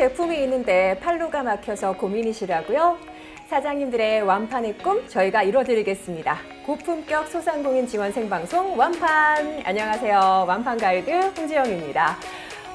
제품이 있는데 판로가 막혀서 고민이시라고요? 사장님들의 완판의 꿈 저희가 이뤄드리겠습니다. 고품격 소상공인 지원 생방송 완판. 안녕하세요. 완판 가이드 홍지영입니다.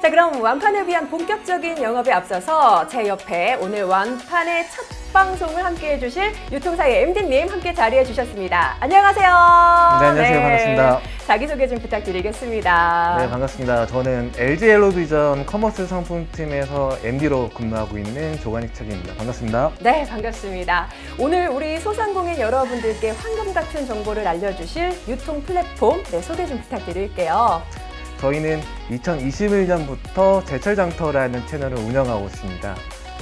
자, 그럼 완판을 위한 본격적인 영업에 앞서서 제 옆에 오늘 완판의 첫 방송을 함께 해주실 유통사의 MD님 함께 자리해 주셨습니다. 안녕하세요. 네, 안녕하세요. 반갑습니다. 자기소개 좀 부탁드리겠습니다. 네, 반갑습니다. 저는 LG 헬로비전 커머스 상품팀에서 MD로 근무하고 있는 조관익 책입니다. 반갑습니다. 네, 반갑습니다. 오늘 우리 소상공인 여러분들께 황금 같은 정보를 알려주실 유통 플랫폼 네, 소개 좀 부탁드릴게요. 저희는 2021년부터 제철장터라는 채널을 운영하고 있습니다.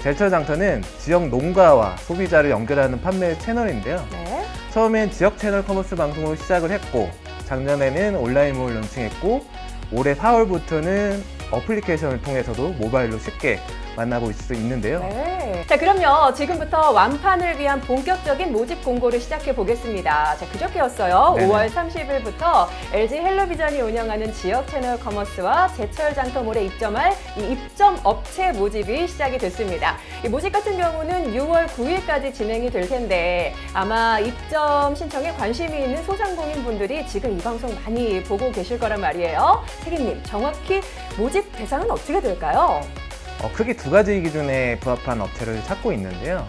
제철장터는 지역 농가와 소비자를 연결하는 판매 채널인데요. 네. 처음엔 지역 채널 커머스 방송을 시작을 했고 작년에는 온라인몰 론칭했고 올해 4월부터는 어플리케이션을 통해서도 모바일로 쉽게 만나볼 수 있는데요. 네. 자, 그럼요. 지금부터 완판을 위한 본격적인 모집 공고를 시작해 보겠습니다. 자, 그저께였어요. 네네. 5월 30일부터 LG 헬로비전이 운영하는 지역 채널 커머스와 제철 장터몰에 입점할 이 입점 업체 모집이 시작이 됐습니다. 이 모집 같은 경우는 6월 9일까지 진행이 될 텐데 아마 입점 신청에 관심이 있는 소상공인 분들이 지금 이 방송 많이 보고 계실 거란 말이에요. 책임님, 정확히 모집 대상은 어떻게 될까요? 어, 크게 두 가지 기준에 부합한 업체를 찾고 있는데요.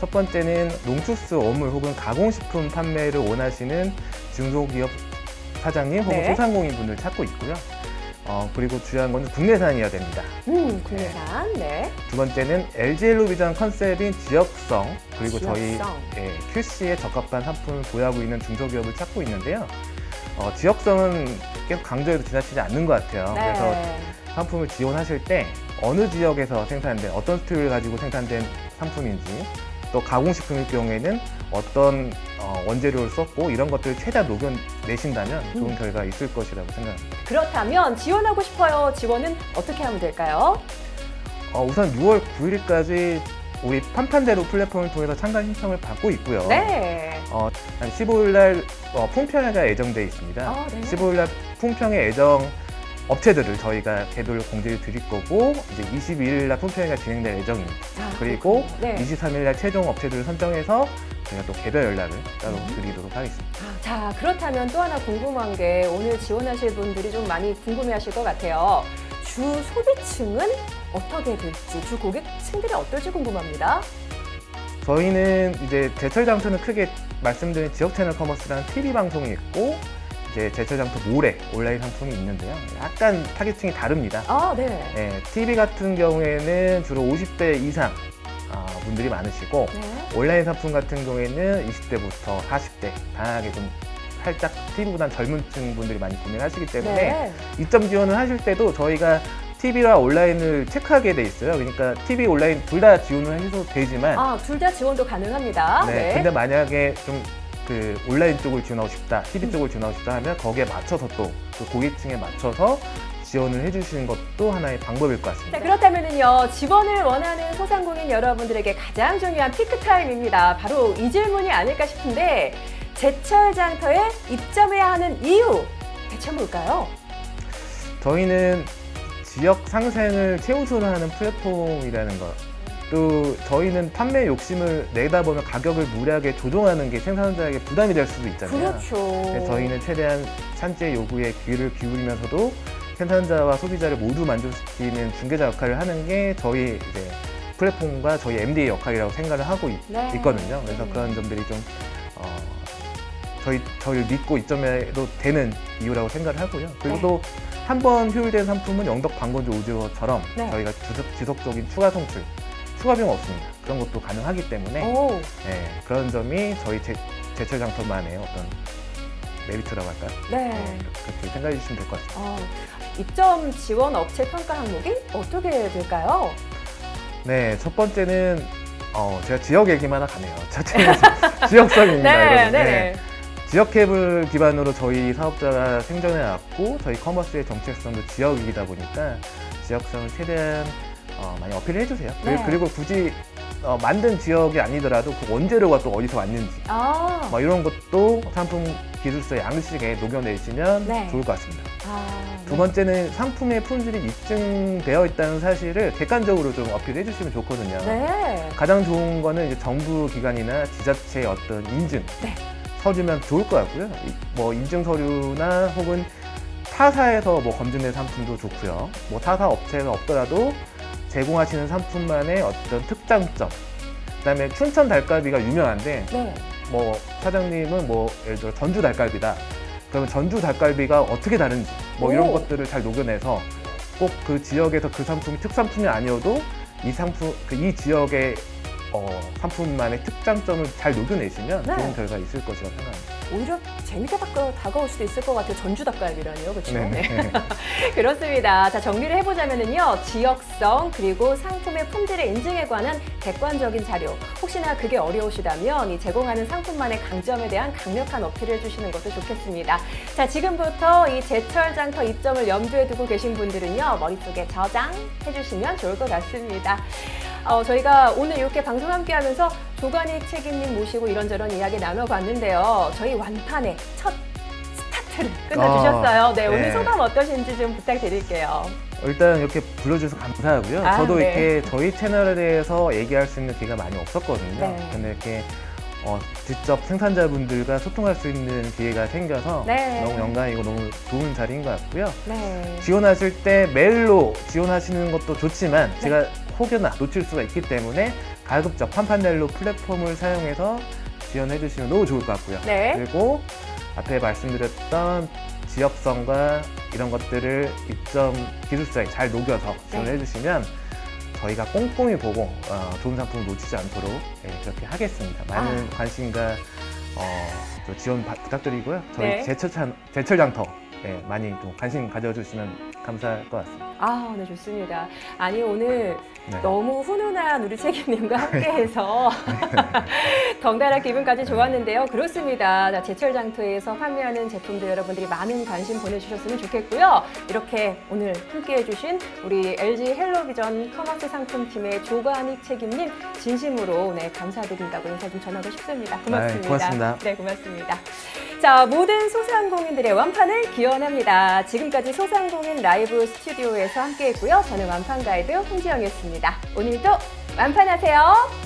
첫 번째는 농축수, 어물 혹은 가공식품 판매를 원하시는 중소기업 사장님 혹은 네. 소상공인 분들 찾고 있고요. 어, 그리고 중요한 건 국내산이어야 됩니다. 음, 국내산. 네. 두 번째는 LG 헬로비전 컨셉인 지역성 그리고 저희 지역성. 예, QC에 적합한 상품을 보유하고 있는 중소기업을 찾고 있는데요. 어, 지역성은 계속 강조해도 지나치지 않는 것 같아요. 네. 그래서 상품을 지원하실 때 어느 지역에서 생산된 어떤 스토리를 가지고 생산된 상품인지 또 가공식품일 경우에는 어떤 어, 원재료를 썼고 이런 것들을 최대한 녹여내신다면 좋은 음. 결과가 있을 것이라고 생각합니다. 그렇다면 지원하고 싶어요. 지원은 어떻게 하면 될까요? 어, 우선 6월 9일까지 우리 판판대로 플랫폼을 통해서 참가 신청을 받고 있고요. 네. 어, 한 15일 날 어, 품평회가 예정돼 있습니다. 아, 네. 15일 날 품평회 예정 업체들을 저희가 개별 공지를 드릴 거고 이제 22일 날 품평회가 진행될 예정입니다. 아, 그리고. 네. 23일 날 최종 업체들을 선정해서 저희가 또 개별 연락을 따로 음. 드리도록 하겠습니다. 아, 자, 그렇다면 또 하나 궁금한 게 오늘 지원하실 분들이 좀 많이 궁금해 하실 것 같아요. 주 소비층은 어떻게 될지, 주 고객층들이 어떨지 궁금합니다. 저희는 이제 제철 장터는 크게 말씀드린 지역 채널 커머스라는 TV 방송이 있고 이제 제철 장터 모래 온라인 상품이 있는데요. 약간 타겟층이 다릅니다. 아, 네. 네, TV 같은 경우에는 주로 50대 이상 어, 분들이 많으시고 네. 온라인 상품 같은 경우에는 20대부터 40대 다양하게 좀 살짝 TV보다는 젊은 층 분들이 많이 구매하시기 때문에 네. 입점 지원을 하실 때도 저희가 TV와 온라인을 체크하게 돼 있어요. 그러니까 TV, 온라인 둘 다 지원을 해도 되지만 아, 둘 다 지원도 가능합니다. 네, 근데 만약에 좀 그 온라인 쪽을 지원하고 싶다, TV 음. 쪽을 지원하고 싶다 하면 거기에 맞춰서 또 그 고객층에 맞춰서 지원을 해주시는 것도 하나의 방법일 것 같습니다. 자, 그렇다면은요, 지원을 원하는 소상공인 여러분들에게 가장 중요한 피크타임입니다. 바로 이 질문이 아닐까 싶은데, 제철 장터에 입점해야 하는 이유, 대체 뭘까요? 저희는 지역 상생을 최우선으로 하는 플랫폼이라는 것. 또 저희는 판매 욕심을 내다 보면 가격을 무리하게 조정하는 게 생산자에게 부담이 될 수도 있잖아요. 그렇죠. 그래서 저희는 최대한 산지의 요구에 귀를 기울이면서도 생산자와 소비자를 모두 만족시키는 중개자 역할을 하는 게 저희 이제 플랫폼과 저희 MD의 역할이라고 생각을 하고 있, 네. 거든요 그래서 음. 그런 점들이 좀 어, 저희 저희를 믿고 입점해도 되는 이유라고 생각을 하고요. 그리고 네. 또 한 번 효율된 상품은 영덕 방건조 오징어처럼 네. 저희가 지속, 지속적인 추가 송출, 추가 비용 없습니다. 그런 것도 가능하기 때문에 오, 네, 그런 점이 저희 제, 제철 장터만의 어떤 메리트라고 할까요? 네. 네, 그렇게 생각해 주시면 될 것 같습니다. 어, 입점 지원 업체 평가 항목이 어떻게 될까요? 네, 첫 번째는 어, 제가 지역 얘기만 가네요. 지역성입니다. 네, 이거는. 네. 지역 캡을 기반으로 저희 사업자가 생존해 왔고 저희 커머스의 정체성도 지역이다 보니까 지역성을 최대한 어, 많이 어필을 해주세요. 네. 그리고, 굳이 어, 만든 지역이 아니더라도 그 원재료가 또 어디서 왔는지 아, 뭐 이런 것도 상품 기술서 양식에 녹여내시면 네. 좋을 것 같습니다. 아, 두 번째는 상품의 품질이 입증되어 있다는 사실을 객관적으로 좀 어필해 주시면 좋거든요. 네. 가장 좋은 거는 이제 정부 기관이나 지자체의 어떤 인증 네. 서류면 좋을 것 같고요. 이- 뭐 인증 서류나 혹은 타사에서 뭐 검증된 상품도 좋고요. 뭐 타사 업체가 없더라도 제공하시는 상품만의 어떤 특장점. 그다음에 춘천 닭갈비가 유명한데 네. 뭐 사장님은 뭐 예를 들어 전주 닭갈비다. 그러면 전주 닭갈비가 어떻게 다른지 뭐 이런 오. 것들을 잘 녹여내서 꼭 그 지역에서 그 상품이 특산품이 아니어도 이 상품 그 이 지역의 어, 상품만의 특장점을 잘 녹여내시면 네. 좋은 결과 있을 것이라고 생각합니다. 오히려 재밌게 다가, 다가 올 수도 있을 것 같아요. 전주 닭갈비라니요. 그렇죠? 네. 그렇습니다. 자, 정리를 해보자면요. 지역성, 그리고 상품의 품질의 인증에 관한 객관적인 자료. 혹시나 그게 어려우시다면 이 제공하는 상품만의 강점에 대한 강력한 어필을 해주시는 것도 좋겠습니다. 자, 지금부터 이 제철 장터 입점을 염두에 두고 계신 분들은요. 머릿속에 저장 해주시면 좋을 것 같습니다. 어, 저희가 오늘 이렇게 방송 함께 하면서 조관익 책임님 모시고 이런저런 이야기 나눠봤는데요. 저희 완판의 첫 스타트를 끊어주셨어요. 네, 오늘 네. 소감 어떠신지 좀 부탁드릴게요. 일단 이렇게 불러주셔서 감사하고요. 아, 저도 네. 이렇게 저희 채널에 대해서 얘기할 수 있는 기회가 많이 없었거든요. 네. 근데 이렇게 어, 직접 생산자분들과 소통할 수 있는 기회가 생겨서 네. 너무 영광이고 너무 좋은 자리인 것 같고요. 네. 지원하실 때 메일로 지원하시는 것도 좋지만 네. 제가 혹여나 놓칠 수가 있기 때문에 가급적 판판넬로 플랫폼을 사용해서 지원해 주시면 너무 좋을 것 같고요. 네. 그리고 앞에 말씀드렸던 지역성과 이런 것들을 입점 기술사에 잘 녹여서 지원해 네. 주시면 저희가 꼼꼼히 보고 어, 좋은 상품을 놓치지 않도록 예, 그렇게 하겠습니다. 많은 관심과 어, 또 지원 바- 부탁드리고요. 저희 네. 제철, 제철 장터 예, 많이 좀 관심 가져주시면 감사할 것 같습니다. 아, 네, 좋습니다. 아니, 오늘 네. 너무 훈훈한 우리 책임님과 함께해서 덩달아 기분까지 좋았는데요. 그렇습니다. 자, 제철 장터에서 판매하는 제품들 여러분들이 많은 관심 보내주셨으면 좋겠고요. 이렇게 오늘 함께해주신 우리 LG 헬로비전 커머스 상품팀의 조관익 책임님 진심으로 네, 감사드린다고 인사 좀 전하고 싶습니다. 고맙습니다. 네, 고맙습니다. 네, 고맙습니다. 자, 모든 소상공인들의 완판을 기원합니다. 지금까지 소상공인 라이브 스튜디오에서 함께했고요. 저는 완판 가이드 홍지영이었습니다. 오늘도 완판하세요.